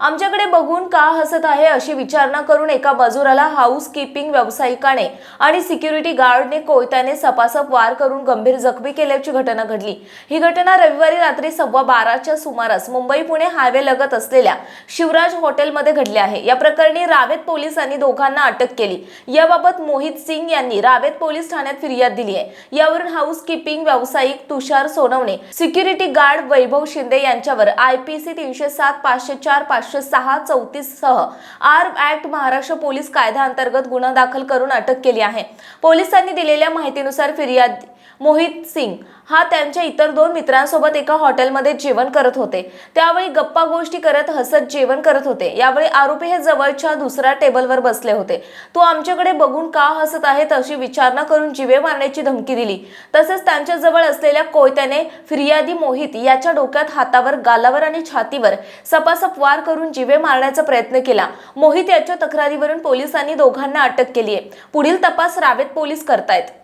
आमच्याकडे बघून का हसत आहे अशी विचारणा करून एका मजुराला हाऊस किपिंग व्यावसायिकाने आणि सिक्युरिटी गार्डने कोयत्याने सपासप वार करून गंभीर जखमी केल्याची घटना घडली. ही घटना रविवारी रात्री सव्वा बाराच्या सुमारास मुंबई पुणे हायवे लगत असलेल्या शिवराज हॉटेलमध्ये घडली आहे. या प्रकरणी रावेत पोलिसांनी दोघांना अटक केली. याबाबत मोहित सिंग यांनी रावेत पोलीस ठाण्यात फिर्याद दिली आहे. यावरून हाऊस कीपिंग व्यावसायिक तुषार सोनवणे सिक्युरिटी गार्ड वैभव शिंदे यांच्यावर आयपीसी तीनशे सात पाचशे चार पाचशे सहा चौतीस सह आर्म ऍक्ट महाराष्ट्र पोलीस कायद्याअंतर्गत गुन्हा दाखल करून अटक केली आहे. पोलिसांनी दिलेल्या माहितीनुसार फिर्याद मोहित सिंग हा त्यांच्या इतर दोन मित्रांसोबत एका हॉटेलमध्ये जेवण करत होते. त्यावेळी गप्पा गोष्टी करत हसत जेवण करत होते. यावेळी आरोपी हे जवळच्या दुसऱ्या टेबलवर बसले होते. तो आमच्याकडे बघून का हसत आहेत अशी विचारणा करून जिवे मारण्याची धमकी दिली. तसेच त्यांच्या जवळ असलेल्या कोयत्याने फिर्यादी मोहित याच्या डोक्यात हातावर गालावर आणि छातीवर सपासप वार करून जिवे मारण्याचा प्रयत्न केला. मोहित याच्या तक्रारीवरून पोलिसांनी दोघांना अटक केली आहे पुढील तपास रावेत पोलीस करतायत.